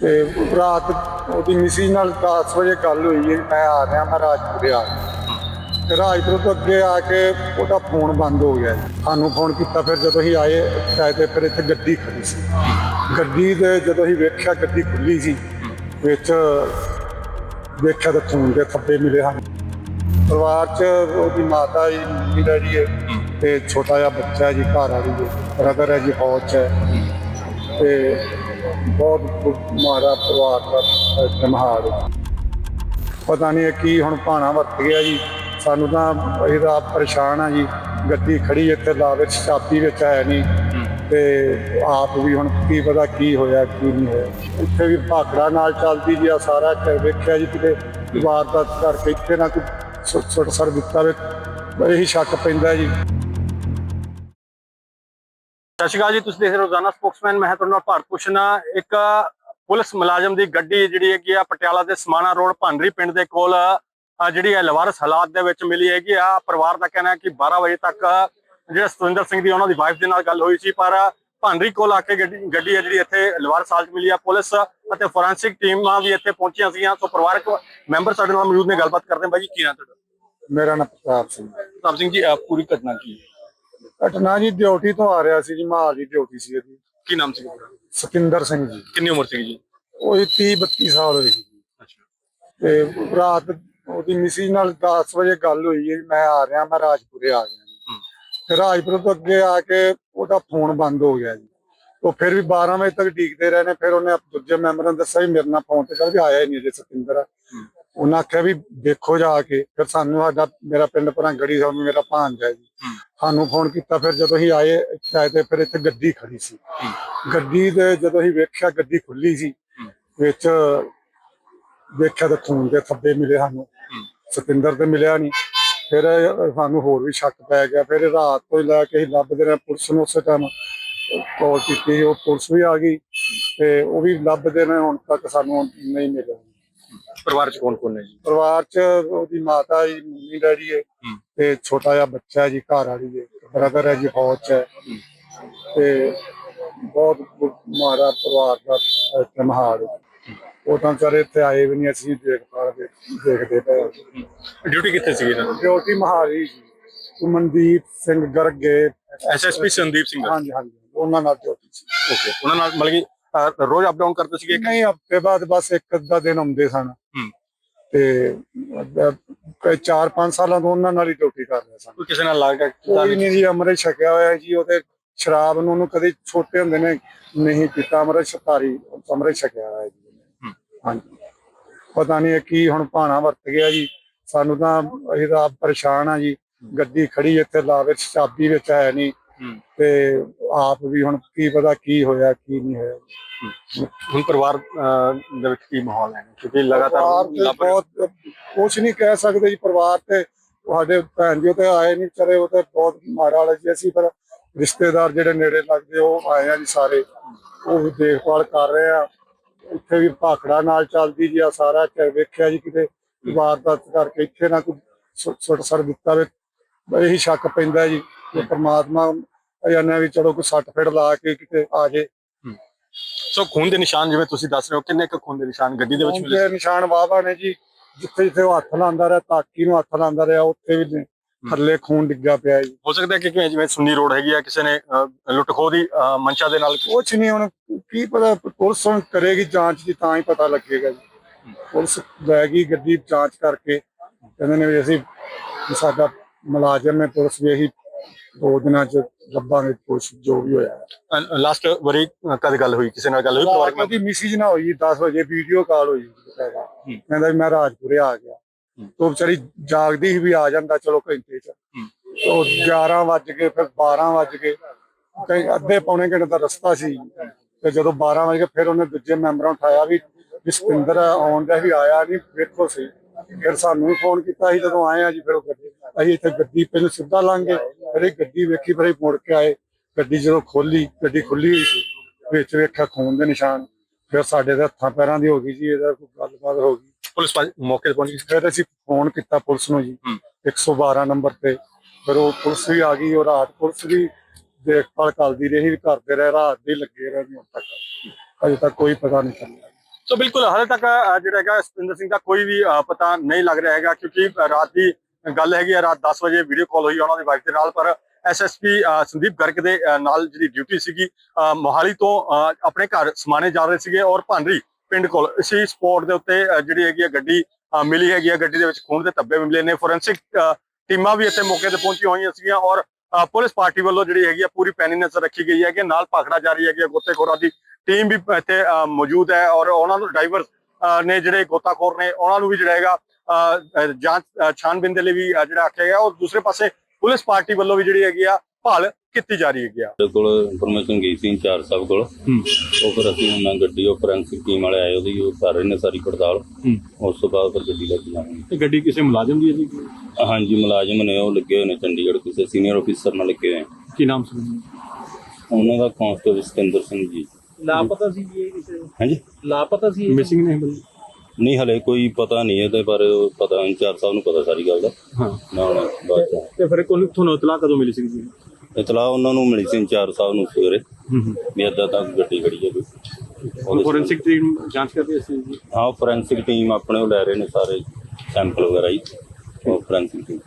ਤੇ ਰਾਤ ਉਹਦੀ ਮਿਸੀ ਨਾਲ 10 ਵਜੇ ਗੱਲ ਹੋਈ ਹੈ, ਮੈਂ ਆ ਰਿਹਾ, ਮੈਂ ਰਾਜਪੁਰੇ ਆ ਗਿਆ ਰਾਜਪੁਰ ਤੋਂ ਅੱਗੇ ਆ ਕੇ ਉਹਦਾ ਫੋਨ ਬੰਦ ਹੋ ਗਿਆ ਜੀ। ਸਾਨੂੰ ਫੋਨ ਕੀਤਾ, ਫਿਰ ਜਦੋਂ ਅਸੀਂ ਆਏ ਆਏ ਤੇ ਫਿਰ ਇੱਥੇ ਗੱਡੀ ਖੜੀ ਸੀ। ਗੱਡੀ ਦੇ ਜਦੋਂ ਅਸੀਂ ਵੇਖਿਆ, ਗੱਡੀ ਖੁੱਲੀ ਸੀ, ਵਿੱਚ ਵੇਖਿਆ ਤਾਂ ਖੂਨ ਦੇ ਥੱਬੇ ਮਿਲੇ ਹਨ। ਪਰਿਵਾਰ ਚ ਉਹਦੀ ਮਾਤਾ ਜੀ, ਮੰਮੀ ਡੈਡੀ ਹੈ ਤੇ ਛੋਟਾ ਜਿਹਾ ਬੱਚਾ ਜੀ, ਘਰ ਵਾਲੀ ਜੀ ਬ੍ਰਦਰ ਹੈ ਜੀ, ਫੌਜ 'ਚ ਤੇ ਬਹੁਤ ਮਾਰਾ ਪਰਿਵਾਰ ਦਾ ਜਮਹਾਰ ਪਤਾ ਨਹੀਂ ਕੀ ਹੁਣ ਭਾਣਾ ਵਰਤ ਗਿਆ ਜੀ। ਸਾਨੂੰ ਤਾਂ ਆਪ ਪਰੇਸ਼ਾਨ ਆ ਜੀ। ਗੱਡੀ ਖੜੀ ਇੱਥੇ ਲਾਵੇ ਚਾਬੀ ਵਿੱਚ ਹੈ ਨਹੀਂ ਤੇ ਆਪ ਵੀ ਹੁਣ ਕੀ ਪਤਾ ਕੀ ਹੋਇਆ ਕੀ ਨਹੀਂ ਹੋਇਆ। ਇੱਥੇ ਵੀ ਭਾਖੜਾ ਨਾਲ ਚੱਲਦੀ ਜੀ ਆ ਸਾਰਾ ਵੇਖਿਆ ਜੀ ਕਿਤੇ। ਵਾਰਦਾਤ ਕਰਕੇ ਇੱਥੇ ਨਾ ਕੋਈ ਸੁੱਟ ਸੁੱਟ ਸਰ ਦਿੱਤਾ ਵੇ ਇਹੀ ਸ਼ੱਕ ਪੈਂਦਾ ਜੀ। ਸਤਿ ਸ਼੍ਰੀ ਅਕਾਲ ਜੀ ਤੁਸੀਂ ਦੇਖ ਰਹੇ ਹੋ ਰੋਜ਼ਾਨਾ ਸਪੋਕਸਮੈਨ ਮੈਂ ਤੁਹਾਡਾ ਨਾਲ ਭਾਰਤ ਭੂਸ਼ਣ। ਇੱਕ ਪੁਲਿਸ ਮੁਲਾਜ਼ਮ ਦੀ ਗੱਡੀ ਜਿਹੜੀ ਹੈਗੀ ਆ ਪਟਿਆਲਾ ਦੇ ਸਮਾਣਾ ਰੋਡ ਭਾਂਡਰੀ ਪਿੰਡ ਦੇ ਕੋਲ ਜਿਹੜੀ ਹੈ ਲਵਾਰਸ ਹਾਲਾਤ ਦੇ ਵਿੱਚ ਮਿਲੀ ਹੈਗੀ ਆ। ਪਰਿਵਾਰ ਦਾ ਕਹਿਣਾ ਹੈ ਕਿ 12 ਵਜੇ ਤੱਕ ਜਿਹੜਾ ਸਤਵਿੰਦਰ ਸਿੰਘ ਦੀ ਉਹਨਾਂ ਦੀ ਵਾਈਫ ਦੇ ਨਾਲ ਗੱਲ ਹੋਈ ਸੀ ਪਰ ਭਾਂਡਰੀ ਕੋਲ ਆ ਕੇ ਗੱਡੀ ਗੱਡੀ ਹੈ ਜਿਹੜੀ ਇੱਥੇ ਲਵਾਰਸ ਹਾਲਤ ਮਿਲੀ ਆ ਪੁਲਿਸ ਅਤੇ ਫੋਰੈਂਸਿਕ ਟੀਮਾਂ ਵੀ ਇੱਥੇ ਪਹੁੰਚੀਆਂ ਸੀਗੀਆਂ। ਸੋ ਪਰਿਵਾਰਕ ਮੈਂਬਰ ਸਾਡੇ ਨਾਲ ਮੌਜੂਦ ਨੇ ਗੱਲਬਾਤ ਕਰਦੇ ਹਾਂ। ਬਾਈ ਜੀ ਕੀ ਨਾਮ ਤੁਹਾਡਾ? ਮੇਰਾ ਨਾਮ ਪ੍ਰਤਾਪ ਸਿੰਘ। ਪ੍ਰਤਾਪ ਸਿੰਘ ਜੀ ਪੂਰੀ ਘਟਨਾ ਕੀ ਹੈ? ਘਟਨਾ ਜੀ ਡਿਊਟੀ ਤੋਂ ਆ ਰਿਹਾ ਸੀ ਜੀ ਮਹਾਲ ਦੀ ਡਿਊਟੀ ਸੀ ਇਹਦੀ। ਕੀ ਨਾਮ ਸੀ ਸਤਿੰਦਰ ਸਿੰਘ ਜੀ। ਕਿੰਨੀ ਉਮਰ ਸੀ ਜੀ? ਉਹ 30 32 ਸਾਲ ਹੋਏ ਜੀ ਅੱਛਾ। ਤੇ ਰਾਤ ਉਹਦੀ ਮਿਸੀ ਨਾਲ 10 ਵਜੇ ਗੱਲ ਹੋਈ ਹੈ ਮੈਂ ਆ ਰਿਹਾ ਮੈਂ ਰਾਜਪੁਰੇ ਆ ਗਿਆ ਜੀ। ਤੇ ਰਾਜਪੁਰ ਤੋਂ ਅੱਗੇ ਆ ਕੇ ਉਹਦਾ ਫੋਨ ਬੰਦ ਹੋ ਗਿਆ ਜੀ। ਉਹ ਫਿਰ ਵੀ 12 ਵਜੇ ਤੱਕ ਡੀਕਦੇ ਰਹੇ ਨੇ ਫਿਰ ਉਹਨੇ ਦੂਜੇ ਮੈਂਬਰਾਂ ਨੂੰ ਦੱਸਿਆ ਵੀ ਮੇਰੇ ਨਾਲ ਫੋਨ ਤੇ ਕਰ ਵੀ ਆਇਆ ਹੀ ਨਹੀਂ ਜੇ ਸਤਿੰਦਰ। ਉਹਨਾਂ ਆਖਿਆ ਵੀ ਦੇਖੋ ਜਾ ਕੇ ਫਿਰ ਸਾਨੂੰ ਸਾਡਾ ਮੇਰਾ ਪਿੰਡ ਭਰੰਗੜੀ ਸਾਨੂੰ ਮੇਰਾ ਭਾਂਜਾ ਹੈ ਜੀ। ਸਾਨੂੰ ਫੋਨ ਕੀਤਾ ਫਿਰ ਜਦੋਂ ਅਸੀਂ ਆਏ ਇੱਥੇ ਤੇ ਫਿਰ ਇੱਥੇ ਗੱਡੀ ਖੜੀ ਸੀ। ਗੱਡੀ ਦੇ ਜਦੋਂ ਅਸੀਂ ਵੇਖਿਆ ਗੱਡੀ ਖੁੱਲੀ ਸੀ ਵਿੱਚ ਵੇਖਿਆ ਤਾਂ ਖੂਨ ਦੇ ਥੱਬੇ ਮਿਲੇ ਸਾਨੂੰ। ਸਤਿੰਦਰ ਤੇ ਮਿਲਿਆ ਨਹੀਂ ਫਿਰ ਸਾਨੂੰ ਹੋਰ ਵੀ ਸ਼ੱਕ ਪੈ ਗਿਆ। ਫਿਰ ਰਾਤ ਤੋਂ ਲੈ ਕੇ ਅਸੀਂ ਲੱਭਦੇ ਰਹੇ। ਪੁਲਿਸ ਨੂੰ ਉਸੇ ਟਾਈਮ ਕਾਲ ਕੀਤੀ ਉਹ ਪੁਲਿਸ ਵੀ ਆ ਗਈ। ਤੇ ਉਹ ਵੀ ਲੱਭਦੇ ਨੇ ਹੁਣ ਤੱਕ ਸਾਨੂੰ ਨਹੀਂ ਮਿਲਿਆ। ਪਰਿਵਾਰ ਚ ਕੌਣ ਕੌਣ ਨੇ ਜੀ? ਪਰਿਵਾਰ ਚ ਉਹਦੀ ਮਾਤਾ ਜੀ ਮੰਮੀ ਡੈਡੀ ਹੈ ਤੇ ਛੋਟਾ ਜਿਹਾ ਬੱਚਾ ਹੈ ਜੀ ਘਰ ਵਾਲੀ ਹੈ। ਬ੍ਰਦਰ ਹੈ ਜੀ ਫੌਜ ਚ ਹੈ। ਤੇ ਬਹੁਤ ਮਾਰਾ ਪਰਿਵਾਰ ਦਾ ਜਮਹਾਰ ਉਹ ਤਾਂ ਵਿਚਾਰੇ ਇੱਥੇ ਆਏ ਵੀ ਨਹੀਂ ਅਸੀਂ ਦੇਖਭਾਲ ਦੇ- ਦੇਖਦੇ ਪਏ ਹਾਂ। ਡਿਊਟੀ ਕਿੱਥੇ ਸੀਗੀ ਇਹਨਾਂ ਦੀ? ਡਿਊਟੀ ਮਹਾਰੀ ਜੀ। ਮਨਦੀਪ ਸਿੰਘ ਗਰਗੇ ਐਸਐਸਪੀ ਸੰਦੀਪ ਸਿੰਘ ਹਾਂਜੀ ਹਾਂਜੀ। ਉਹਨਾਂ ਨਾਲ ਡਿਊਟੀ ਸੀ। ਓਕੇ ਉਹਨਾਂ ਨਾਲ ਮਤਲਬ ਕਿ ਰੋਜ਼ ਅਪ ਡਾਊਨ ਕਰਦੇ ਸੀਗੇ ਨਹੀਂ ਹਫ਼ਤੇ ਬਾਅਦ ਬਸ ਇੱਕ ਅੱਧਾ ਦਿਨ ਆਉਂਦੇ ਸਨ। ਹੂੰ। ਤੇ ਕਈ 4-5 ਸਾਲਾਂ ਤੋਂ ਉਹਨਾਂ ਨਾਲ ਹੀ ਡਿਊਟੀ ਕਰ ਰਹੇ ਸਨ ਕੋਈ ਕਿਸੇ ਨਾਲ ਲੱਗ ਕੋਈ ਨਹੀਂ ਜੀ ਅੰਮ੍ਰਿਤ ਛਕਿਆ ਹੋਇਆ ਜੀ ਉਹਦੇ ਸ਼ਰਾਬ ਨੂੰ ਉਹਨੂੰ ਕਦੇ ਛੋਟੇ ਹੁੰਦੇ ਨੇ ਨਹੀਂ ਪੀਤਾ ਅੰਮ੍ਰਿਤ ਛਕਾਰੀ ਅੰਮ੍ਰਿਤ ਛਕਿਆ ਹੋਇਆ ਜੀ। ਹਾਂਜੀ। ਪਤਾ ਨਹੀਂ ਕੀ ਹੁਣ ਭਾਣਾ ਵਰਤ ਗਿਆ ਜੀ। ਸਾਨੂੰ ਤਾਂ ਅਸੀਂ ਤਾਂ ਆਪ ਪਰੇਸ਼ਾਨ ਆ ਜੀ। ਗੱਡੀ ਖੜੀ ਇੱਥੇ ਲਾਵੇ ਚਾਬੀ ਵਿੱਚ ਹੈ ਨਹੀਂ ਤੇ ਆਪ ਵੀ ਹੁਣ ਕੀ ਪਤਾ ਕੀ ਹੋਇਆ ਕੀ ਨਹੀਂ ਹੋਇਆ। ਹੁਣ ਪਰਿਵਾਰ ਅਹ, ਦੇ ਵਿੱਚ ਕੀ ਮਾਹੌਲ ਹੈ? ਕਿਉਂਕਿ ਪਰਿਵਾਰ ਲਗਾਤਾਰ ਤੇ। ਬਹੁਤ ਕੁਝ ਨਹੀਂ ਕਹਿ ਸਕਦੇ ਜੀ ਪਰਿਵਾਰ ਤੇ ਸਾਡੇ ਭੈਣ ਜੀ ਤੇ ਆਏ ਨਹੀਂ ਚਲੇ ਉਹ ਤੇ ਬਹੁਤ ਮਾੜਾ ਵਾਲੇ ਜੀ ਅਸੀਂ ਪਰ ਰਿਸ਼ਤੇਦਾਰ ਜਿਹੜੇ ਨੇੜੇ ਲੱਗਦੇ ਉਹ ਆਏ ਆ ਜੀ ਸਾਰੇ। ਉਹ ਵੀ ਦੇਖਭਾਲ ਕਰ ਰਹੇ ਆ। ਇੱਥੇ ਵੀ ਭਾਖੜਾ ਨਾਲ ਚੱਲਦੀ ਜੀ ਆ ਸਾਰਾ ਘਰ ਵੇਖਿਆ ਜੀ ਕਿਤੇ ਵਾਰਦਾਤ ਕਰਕੇ ਇੱਥੇ ਨਾ ਕੋਈ ਸੁੱਟ ਸੁੱਟ ਸਰ ਦਿੱਤਾ ਵੇ ਇਹੀ ਸ਼ੱਕ ਪੈਂਦਾ ਜੀ ਕਿ ਪ੍ਰਮਾਤਮਾ ਜਾਨਿਆ ਵੀ ਚਲੋ ਕੋਈ ਸੱਟ ਫੇੜ ਲਾ ਕੇ ਕਿਤੇ ਆ ਜੇ। ਸੋ ਖੂਨ ਦੇ ਨਿਸ਼ਾਨ ਜਿਵੇਂ ਤੁਸੀਂ ਦੱਸ ਰਹੇ ਹੋ ਕਿੰਨੇ ਕੁ ਖੂਨ ਦੇ ਨਿਸ਼ਾਨ ਗੱਡੀ ਦੇ ਵਿੱਚ ਮਿਲੇ? ਨਿਸ਼ਾਨ ਵਾਵਾ ਨੇ ਜੀ ਜਿੱਥੇ ਜਿੱਥੇ ਉਹ ਹੱਥ ਲਾਉਂਦਾ ਰਿਹਾ ਤਾਕੀ ਨੂੰ ਹੱਥ ਲਾਉਂਦਾ ਰਿਹਾ ਉੱਥੇ ਵੀ ਨੇ ਥੱਲੇ ਖੂਨ ਡਿੱਗਾ ਪਿਆ ਜੀ। ਹੋ ਸਕਦਾ ਕਿ ਕਿਵੇਂ ਜਿਵੇਂ ਸੁੰਨੀ ਰੋਡ ਹੈਗੀ ਆ ਕਿਸੇ ਨੇ ਅਹ, ਲੁੱਟ ਖੋਹ ਦੀ ਮਨਸ਼ਾ ਦੇ ਨਾਲ ਕੁਛ ਨਹੀਂ ਹੁਣ ਕੀ ਪਤਾ ਪੁਲਿਸ ਹੁਣ ਕਰੇਗੀ ਜਾਂਚ ਦੀ ਤਾਂ ਹੀ ਪਤਾ ਲੱਗੇਗਾ ਜੀ। ਪੁਲਿਸ ਗਈ ਗੱਡੀ ਜਾਂਚ ਕਰਕੇ ਕਹਿੰਦੇ ਨੇ ਵੀ ਅਸੀਂ ਸਾਡਾ ਮੁਲਾਜ਼ਮ ਹੈ ਪੁਲਿਸ ਵੀ ਇਹੀ ਦੋ ਦਿਨਾਂ ਚ ਲੱਭਾਂਗੇ ਕੁਛ ਜੋ ਵੀ ਹੋਇਆ। ਲਾਸਟ ਵਾਰੀ ਕਦ ਗੱਲ ਹੋਈ? ਕਿਸੇ ਨਾਲ ਗੱਲ ਹੋਈ? ਪਰਿਵਾਰਕ ਦੀ ਮੈਸੇਜ ਨਾ ਹੋਈ 10 ਵਜੇ ਵੀਡੀਓ ਕਾਲ ਹੋਈ। ਕਹਿੰਦਾ ਮੈਂ ਰਾਜਪੁਰੇ ਆ ਗਿਆ। ਤੋ ਵਿਚਾਰੀ ਜਾਗਦੀ ਵੀ ਆ ਜਾਂਦਾ ਚਲੋ ਘੰਟੇ ਚ। ਤੋ 11 ਵੱਜ ਗਏ ਫਿਰ 12 ਵੱਜ ਗਏ। ਕਈ ਅੱਧੇ ਪੌਣੇ ਘੰਟੇ ਦਾ ਰਸਤਾ ਸੀ। ਤੇ ਜਦੋਂ 12 ਵਜੇ ਫਿਰ ਉਹਨੇ ਦੂਜੇ ਮੈਂਬਰਾਂ ਉਠਾਇਆ ਵੀ ਜਸਪਿੰਦਰ ਆਉਣ ਦਾ ਵੀ ਆਇਆ ਨਹੀਂ ਵੇਖੋ ਸੀ। ਫਿਰ ਸਾਨੂੰ ਫੋਨ ਕੀਤਾ ਸੀ ਜਦੋਂ ਆਏ ਆ ਜੀ ਫਿਰ ਉਹ ਗੱਡੀ ਅਸੀਂ ਇੱਥੇ ਗੱਡੀ ਪਹਿਲਾਂ ਸਿੱਧਾ ਲੰਘੇ ਫਿਰ ਇਹ ਗੱਡੀ ਵੇਖੀ ਫਿਰ ਅਸੀਂ ਮੁੜ ਕੇ ਆਏ। ਗੱਡੀ ਜਦੋਂ ਖੋਲੀ ਗੱਡੀ ਖੁੱਲੀ ਹੋਈ ਸੀ ਵਿੱਚ ਵੇਖਿਆ ਖੂਨ ਦੇ ਨਿਸ਼ਾਨ। ਫਿਰ ਸਾਡੇ ਦੇ ਹੱਥਾਂ ਪੈਰਾਂ ਦੀ ਹੋ ਗਈ ਜੀ ਇਹਦਾ ਕੋਈ ਗੱਲਬਾਤ ਹੋ ਗਈ। ਪੁਲਿਸ ਮੌਕੇ ਤੇ ਪਹੁੰਚ ਗਈ ਫਿਰ ਅਸੀਂ ਫੋਨ ਕੀਤਾ ਪੁਲਿਸ ਨੂੰ ਜੀ ਹੂੰ। 112 ਨੰਬਰ ਤੇ। ਫਿਰ ਉਹ ਪੁਲਿਸ ਵੀ ਆ ਗਈ ਉਹ ਰਾਤ ਪੁਲਿਸ ਵੀ ਦੇਖਭਾਲ ਕਰਦੀ ਰਹੀ ਵੀ ਕਰਦੇ ਰਹੇ ਰਾਤ ਦੇ ਲੱਗੇ ਰਹੇ ਹੁਣ ਤੱਕ। ਅਜੇ ਤੱਕ ਕੋਈ ਪਤਾ ਨਹੀਂ ਚੱਲਿਆ। ਸੋ ਬਿਲਕੁਲ ਹਾਲੇ ਤੱਕ ਜਿਹੜਾ ਹੈਗਾ ਸਤਿੰਦਰ ਸਿੰਘ ਦਾ ਕੋਈ ਵੀ ਪਤਾ ਨਹੀਂ ਲੱਗ ਰਿਹਾ ਹੈਗਾ ਕਿਉਂਕਿ ਰਾਤ ਦੀ ਗੱਲ ਹੈਗੀ ਹੈ ਰਾਤ 10 ਵਜੇ ਵੀਡੀਓ ਕਾਲ ਹੋਈ ਉਹਨਾਂ ਦੀ ਵਾਈਫ ਦੇ ਨਾਲ ਪਰ ਐਸਐਸਪੀ ਸੰਦੀਪ ਗਰਗ ਦੇ ਨਾਲ ਜਿਹੜੀ ਡਿਊਟੀ ਸੀਗੀ ਅ, ਮੋਹਾਲੀ ਤੋਂ ਆਪਣੇ ਘਰ ਸਮਾਣੇ ਜਾ ਰਹੇ ਸੀਗੇ ਔਰ ਭਾਂਡਰੀ ਪਿੰਡ ਕੋਲ ਇਸੀ ਸਪੋਰਟ ਦੇ ਉੱਤੇ ਜਿਹੜੀ ਹੈਗੀ ਆ ਗੱਡੀ ਮਿਲੀ ਹੈਗੀ ਹੈ ਗੱਡੀ ਦੇ ਵਿੱਚ ਖੂਨ ਦੇ ਧੱਬੇ ਮਿਲੇ ਨੇ ਫੋਰੈਂਸਿਕ ਟੀਮਾਂ ਵੀ ਇੱਥੇ ਮੌਕੇ ਤੇ ਪਹੁੰਚੀਆਂ ਹੋਈਆਂ ਸੀਗੀਆਂ ਔਰ ਪੁਲਿਸ ਪਾਰਟੀ ਵੱਲੋਂ ਜਿਹੜੀ ਹੈਗੀ ਆ ਪੂਰੀ ਪੈਨੀ ਨਜ਼ਰ ਰੱਖੀ ਗਈ ਹੈ ਕਿ ਨਾਲ ਭਾਖੜਾ ਜਾਰੀ ਹੈਗੀ ਹੈ ਗੋਤੇਖੋਰਾਂ ਦੀ ਟੀਮ ਵੀ ਇੱਥੇ ਮੌਜੂਦ ਹੈ ਔਰ ਉਹਨਾਂ ਨੂੰ ਡਰਾਈਵਰ ਨੇ ਜਿਹੜੇ ਗੋਤਾਖੋਰ ਨੇ ਉਹਨਾਂ ਨੂੰ ਵੀ ਜਿਹੜਾ ਹੈਗਾ ਜਾਂਚ ਅ, ਛਾਣਬੀਨ ਦੇ ਲਈ ਵੀ ਜਿਹੜਾ ਆਖਿਆ ਗਿਆ ਔਰ ਦੂਸਰੇ ਪਾਸੇ ਪੁਲਿਸ ਪਾਰਟੀ ਵੱਲੋਂ ਵੀ ਜਿਹੜੀ ਹੈਗੀ ਆ ਭਾਲ ਕੀਤੀ ਜਾ ਰਹੀ ਹੈਗੀ ਆ। ਸਾਡੇ ਕੋਲ ਇਨਫੋਰਮੇਸ਼ਨ ਗਈ ਸੀ ਇੰਚਾਰਜ ਸਾਹਿਬ ਕੋਲ। ਉਹ ਫਿਰ ਅਸੀਂ ਉਹਨਾਂ ਗੱਡੀ ਉਹ ਫੋਰੈਂਸਿਕ ਟੀਮ ਵਾਲੇ ਆਏ ਉਹਦੀ ਉਹ ਕਰ ਰਹੇ ਨੇ ਸਾਰੀ ਪੜਤਾਲ। ਉਸ ਤੋਂ ਬਾਅਦ ਫਿਰ ਗੱਡੀ ਲੈ ਕੇ ਜਾਵਾਂਗੇ ਇਹ ਗੱਡੀ ਕਿਸੇ ਮੁਲਾਜ਼ਮ ਦੀ ਹੈ ਜੀ? ਹਾਂਜੀ ਮੁਲਾਜ਼ਮ ਨੇ ਉਹ ਲੱਗੇ ਹੋਏ ਨੇ ਚੰਡੀਗੜ੍ਹ ਕਿਸੇ ਸੀਨੀਅਰ ਅਫੀਸਰ ਨਾਲ ਲੱਗੇ ਹੋਏ। ਕੀ ਨਾਮ ਸੀ ਉਹਨਾਂ ਦਾ? ਕਾਂਸਟੇਬਲ ਸਤਿੰਦਰ ਸਿੰਘ ਜੀ। ਲਾਪਤਾ ਸੀ ਜੀ ਇਹ ਕਿਸੇ ਹਾਂਜੀ। ਲਾਪਤਾ ਸੀ? ਮਿਸਿੰਗ ਨਹੀਂ ਬੰਦੇ? ਨਹੀਂ ਹਲੇ ਕੋਈ ਪਤਾ ਨਹੀਂ ਇਹਦੇ ਉਹ ਪਤਾ ਇੰਚਾਰਜ ਸਾਹਿਬ ਨੂੰ ਪਤਾ ਸਾਰੀ ਗੱਲ ਦਾ। ਹਾਂ। ਹੁਣ ਬਾਅਦ ਚ। ਤੇ ਫਿਰ ਕੋਲ ਤੁਹਾਨੂੰ ਇਤਲਾਹ ਕਦੋਂ ਮਿਲੀ ਸੀ ਜੀ ਇਤਲਾਹ ਉਹਨਾਂ ਨੂੰ ਮਿਲੀ ਸੀ ਇੰਚਾਰਜ ਸਾਹਿਬ ਨੂੰ ਸਵੇਰੇ। ਹੂੰ ਹੂੰ। ਵੀ ਏਦਾਂ ਤੱਕ ਗੱਡੀ ਖੜੀ ਹੈ ਕੋਈ। ਫੋਰੈਂਸਿਕ ਟੀਮ ਜਾਂਚ ਕਰ ਰਹੀ ਸੀ ਜੀ? ਹਾਂ ਫੋਰੈਂਸਿਕ ਟੀਮ ਆਪਣੇ ਉਹ ਲੈ ਰਹੇ ਨੇ ਸਾਰੇ ਸੈਂਪਲ ਵਗੈਰਾ ਹੀ। ਉਹ ਫੋਰੈਂਸਿਕ ਟੀਮ